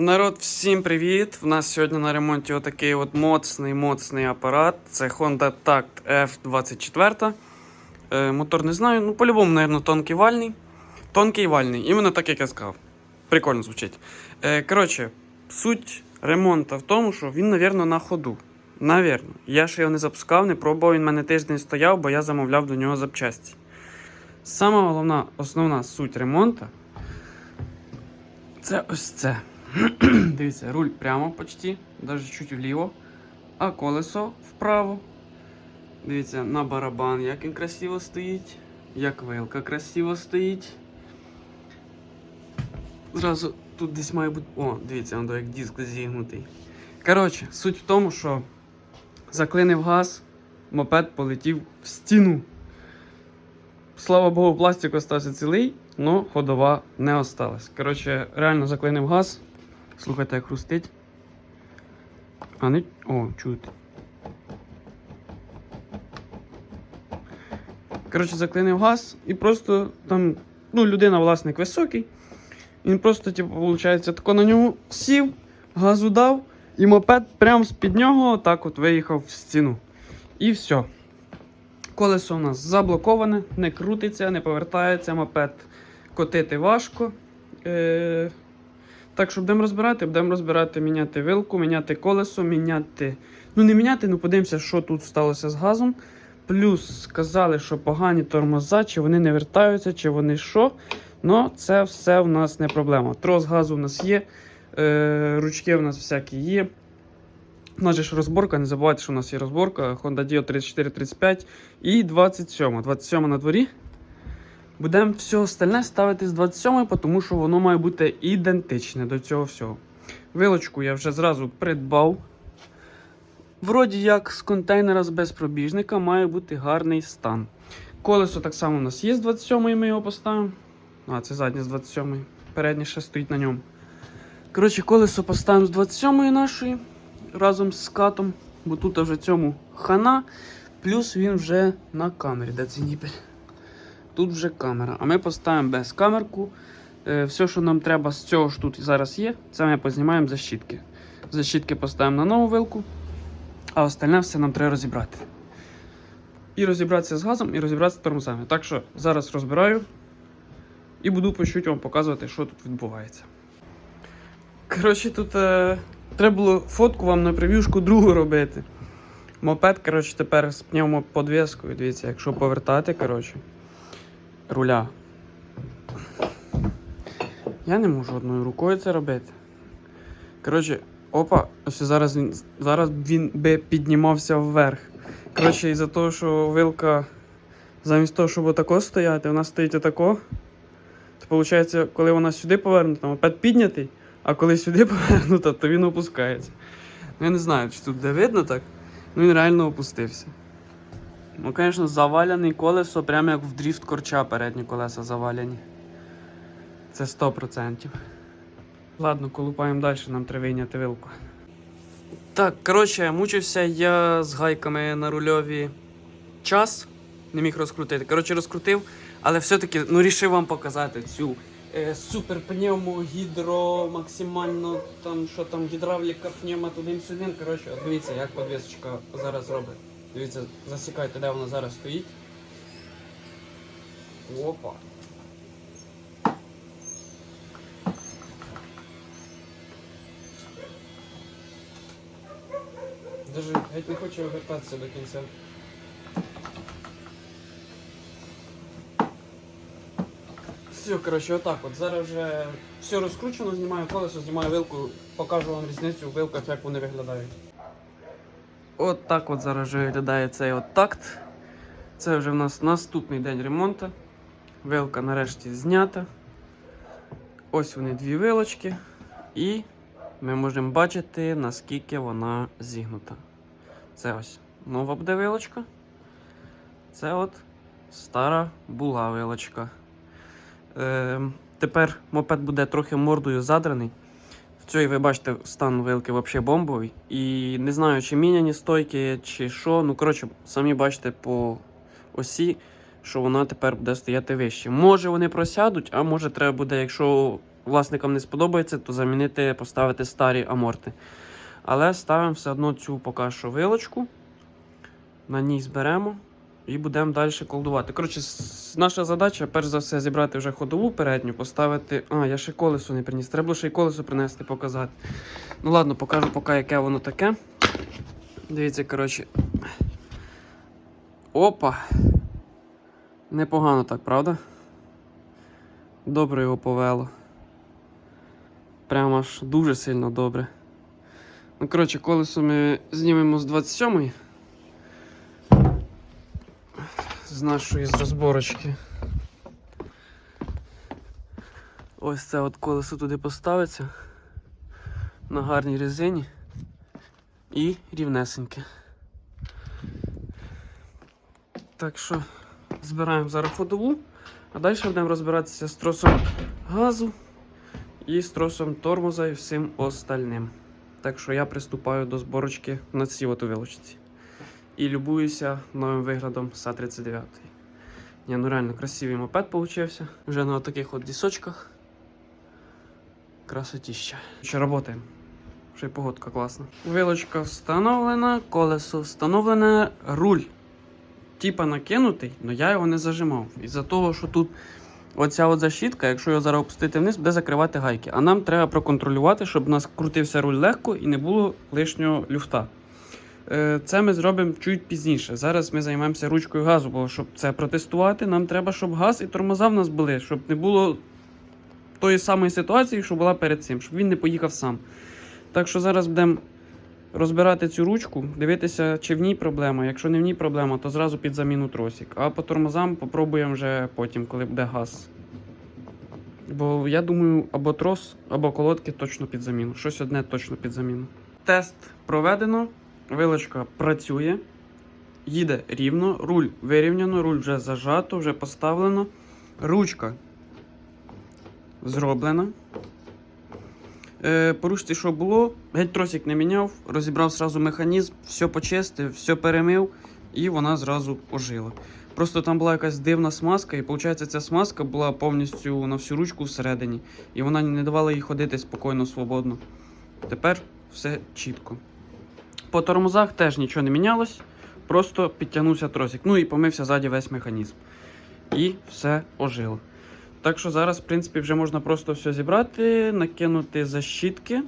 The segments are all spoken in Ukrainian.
Народ, всім привіт! В нас сьогодні на ремонті отакий от моцний моцний апарат. Це Honda Tact F24. Е, мотор не знаю, ну по-любому, мабуть, тонкий вальний. Тонкий вальний, іменно так, як я сказав. Прикольно звучить. Е, коротше, суть ремонту в тому, що він, мабуть, на ходу. Навірно. Я ще його не запускав, не пробував, він в мене тиждень стояв, бо я замовляв до нього запчасті. Сама головна, основна суть ремонту це ось це. Дивіться, руль прямо почти, навіть чуть вліво, а колесо вправо. Дивіться, на барабан, як він красиво стоїть, як вилка красиво стоїть. Зразу тут десь має бути. О, дивіться, воно як диск зігнутий. Коротше, суть в тому, що заклинив газ, мопед полетів в стіну. Слава Богу, пластик остався цілий, але ходова не осталась. Коротше, реально заклинив газ. Слухайте, як хрустить. А не. О, чути. Коротше, заклинив газ і просто там, ну, людина, власник високий. Він просто, типу, виходить, тако на нього сів, газу дав, і мопед прямо з-під нього так от виїхав в стіну. І все. Колесо у нас заблоковане, не крутиться, не повертається, мопед котити важко. Е- так що будемо розбирати, будемо розбирати, міняти вилку, міняти колесо, міняти. Ну, не міняти, ну подивимося, що тут сталося з газом. Плюс сказали, що погані тормоза, чи вони не вертаються, чи вони що. Ну, це все в нас не проблема. Трос газу в нас є, е, ручки в нас всякі є. У нас же ж розборка, не забувайте, що у нас є розборка Honda Dio 3435 і 27. 27 на дворі. Будемо все остальне ставити з 27, тому що воно має бути ідентичне до цього всього. Вилочку я вже зразу придбав. Вроді як з контейнера з безпробіжника має бути гарний стан. Колесо так само у нас є з 27 ми його поставимо. А, це заднє з 27 переднє ще стоїть на ньому. Коротше, колесо поставимо з 27 нашої разом з скатом, бо тут вже цьому хана, плюс він вже на камері, де це ніпель. Тут вже камера. А ми поставимо без камерку. Е, все, що нам треба з цього ж тут зараз є, це ми познімаємо защітки. Защітки поставимо на нову вилку, а остальне все нам треба розібрати. І розібратися з газом, і розібратися з тормозами. Так що зараз розбираю і буду по чуть вам показувати, що тут відбувається. Коротше, тут е, треба було фотку вам на прев'юшку другу робити. Мопед, коротше, тепер з пневмоподвіскою. Дивіться, якщо повертати, коротше, руля. Я не можу одною рукою це робити. Коротше, опа, ось зараз він зараз він би піднімався вверх. Коротше, із-за того, що вилка замість того, щоб отако стояти, вона стоїть отако. То виходить, коли вона сюди повернута, мопед піднятий, а коли сюди повернута, то він опускається. Ну, я не знаю, чи тут де видно так. Ну він реально опустився. Ну, звісно, заваляний колесо, прямо як в дріфт корча передні колеса заваляні. Це 100%. Ладно, колупаємо далі, нам треба вийняти вилку. Так, коротше, мучився я з гайками на рульові час. Не міг розкрутити. Коротше, розкрутив, але все-таки ну, рішив вам показати цю е, супер пневмо, гідро, максимально там, що там, гідравліка, пневма, туди-сюди. Коротше, от дивіться, як подвісочка зараз робить. Дивіться, засікайте, де вона зараз стоїть. Опа. Даже геть не хочу вертатися до кінця. Все, коротше, отак от. Зараз вже все розкручено, знімаю колесо, знімаю вилку, покажу вам різницю в вилках, як вони виглядають. От так от зараз вже виглядає цей от такт. Це вже в нас наступний день ремонту. Вилка нарешті знята. Ось вони дві вилочки. І ми можемо бачити, наскільки вона зігнута. Це ось нова буде вилочка. Це от стара була вилочка. Е, тепер мопед буде трохи мордою задраний. В цій ви бачите стан вилки взагалі бомбовий. І не знаю, чи міняні стойки, чи що. Ну, коротше, самі бачите по осі, що вона тепер буде стояти вище. Може вони просядуть, а може треба буде, якщо власникам не сподобається, то замінити, поставити старі аморти. Але ставимо все одно цю поки що вилочку. На ній зберемо і будемо далі колдувати. Коротше, наша задача, перш за все, зібрати вже ходову передню, поставити. А, я ще колесо не приніс. Треба було ще й колесо принести, показати. Ну ладно, покажу поки, яке воно таке. Дивіться, коротше. Опа. Непогано так, правда? Добре його повело. Прямо аж дуже сильно добре. Ну, коротше, колесо ми знімемо з 27-ї. З нашої з розборочки. Ось це от колесо туди поставиться. На гарній резині. І рівнесеньке. Так що збираємо зараз ходову, а далі будемо розбиратися з тросом газу і з тросом тормоза і всім остальним. Так що я приступаю до зборочки на цій вилочці. І любуюся новим виглядом СА-39. Ні, ну реально красивий мопед получився. Вже на таких от дісочках. Красотіща. Ще працюємо. Ще й погодка класна. Вилочка встановлена, колесо встановлене, руль. Типа накинутий, але я його не зажимав. Із-за того, що тут оця от защітка, якщо його зараз опустити вниз, буде закривати гайки. А нам треба проконтролювати, щоб у нас крутився руль легко і не було лишнього люфта. Е, Це ми зробимо чуть пізніше. Зараз ми займаємося ручкою газу, бо щоб це протестувати, нам треба, щоб газ і тормоза в нас були, щоб не було тої самої ситуації, що була перед цим, щоб він не поїхав сам. Так що зараз будемо розбирати цю ручку, дивитися, чи в ній проблема. Якщо не в ній проблема, то зразу під заміну тросик. А по тормозам попробуємо вже потім, коли буде газ. Бо я думаю, або трос, або колодки точно під заміну. Щось одне точно під заміну. Тест проведено, вилочка працює, їде рівно, руль вирівняно, руль вже зажато, вже поставлено. Ручка зроблена. Е, по що було, геть тросик не міняв, розібрав зразу механізм, все почистив, все перемив, і вона зразу ожила. Просто там була якась дивна смазка, і виходить, ця смазка була повністю на всю ручку всередині, і вона не давала їй ходити спокійно, свободно. Тепер все чітко. По тормозах теж нічого не мінялось, просто підтягнувся тросик. Ну і помився ззаді весь механізм. І все ожило. Так що зараз, в принципі, вже можна просто все зібрати, накинути защітки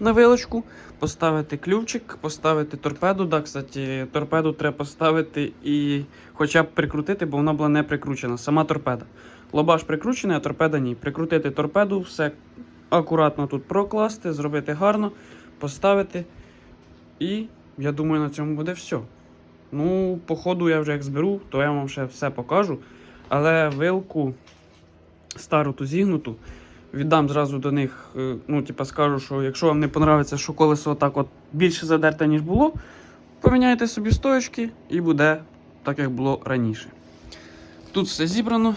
на вилочку, поставити ключик, поставити торпеду. Да, кстати, торпеду треба поставити і хоча б прикрутити, бо вона була не прикручена. Сама торпеда. Лобаш прикручений, а торпеда ні. Прикрутити торпеду, все акуратно тут прокласти, зробити гарно, поставити. І я думаю, на цьому буде все. Ну, по ходу я вже як зберу, то я вам ще все покажу. Але вилку стару ту зігнуту. Віддам зразу до них, е, ну, типа, скажу, що якщо вам не подобається, що колесо отак от більше задерте, ніж було, поміняйте собі стоечки і буде так, як було раніше. Тут все зібрано.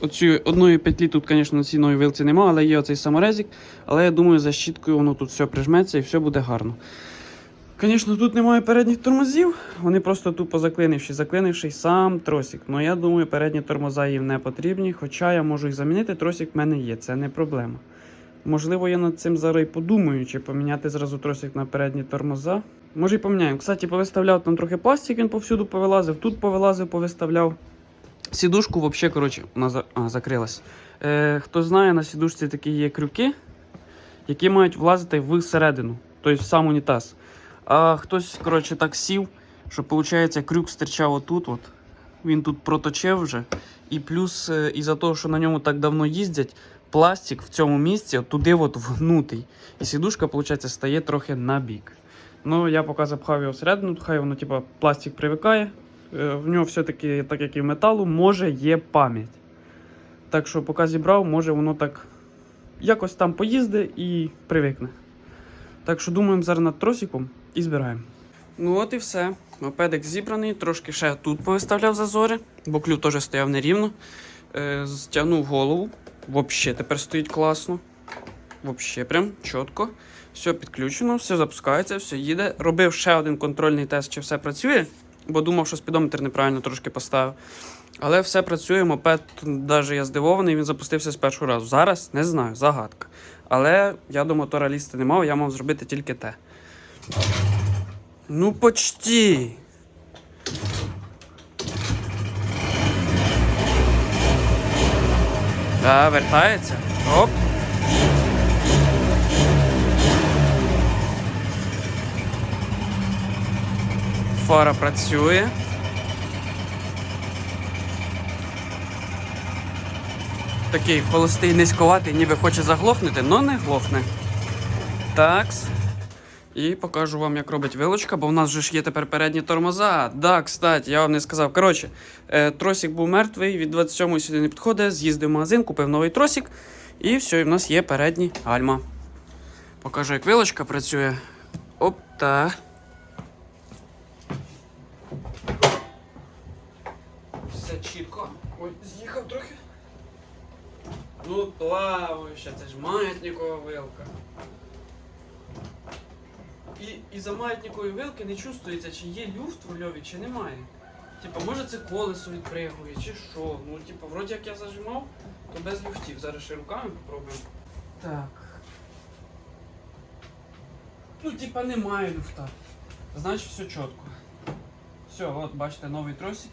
Оці одної петлі тут, звісно, на цій новій вилці немає, але є оцей саморезик. Але я думаю, за щіткою воно тут все прижметься і все буде гарно. Звісно, тут немає передніх тормозів, вони просто тупо заклинивші, заклинивший сам тросик. Ну я думаю, передні тормоза їм не потрібні, хоча я можу їх замінити, тросик в мене є, це не проблема. Можливо, я над цим зараз і подумаю, чи поміняти зразу тросик на передні тормоза. Може і поміняємо. Кстати, повиставляв там трохи пластик, він повсюду повилазив, тут повилазив, повиставляв. Сідушку взагалі, коротше, вона за... а, закрилась. Е, хто знає, на сідушці такі є крюки, які мають влазити всередину, тобто в сам унітаз. А хтось, коротше, так сів, що виходить, крюк стирчав отут. От. Він тут проточив вже. І плюс, е, із-за того, що на ньому так давно їздять, пластик в цьому місці от туди от вгнутий. І сідушка, виходить, стає трохи на бік. Ну, я поки запхав його всередину, хай воно, типа, пластик привикає. Е, В нього все-таки, так як і в металу, може є пам'ять. Так що, поки зібрав, може воно так якось там поїзде і привикне. Так що думаємо зараз над тросиком і збираємо. Ну от і все. Мопедик зібраний, трошки ще тут повиставляв зазори, бо клюв теж стояв нерівно. Е, стягнув голову. Взагалі тепер стоїть класно. Взагалі прям чітко. Все підключено, все запускається, все їде. Робив ще один контрольний тест, чи все працює, бо думав, що спідометр неправильно трошки поставив. Але все працює, мопед, навіть я здивований, він запустився з першого разу. Зараз не знаю, загадка. Але я до мотора лізти не мав, я мав зробити тільки те. Ну, почти. Да, вертається. Оп. Фара працює. Такий холостий низьковатий, ніби хоче заглохнути, але не глохне. Такс. І покажу вам, як робить вилочка, бо в нас же ж є тепер передні тормоза. Да, кстати, я вам не сказав. Коротше, е, тросик був мертвий, від 27 сюди не підходить. З'їздив в магазин, купив новий тросик. І все, і в нас є передні гальма. Покажу, як вилочка працює. Оп, та. Все чітко. Ой, з'їхав трохи. Ну, плаваюча, це ж маятникова вилка. І, і за маятникової вилки не чувствується, чи є люфт в рульові, чи немає. Типа, може це колесо відпригує, чи що. Ну, типа, вроді як я зажимав, то без люфтів. Зараз ще руками попробуємо. Так. Ну, типа, немає люфта. Значить, все чітко. Все, от бачите, новий тросик.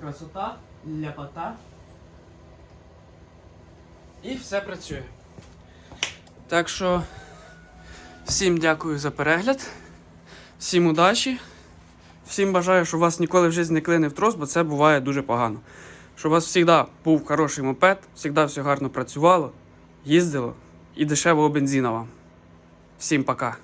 Красота, ляпота. І все працює. Так що. Всім дякую за перегляд. Всім удачі. Всім бажаю, щоб вас ніколи в житті не клинив трос, бо це буває дуже погано. Щоб у вас завжди був хороший мопед, завжди все гарно працювало, їздило і дешевого бензина вам. Всім пока.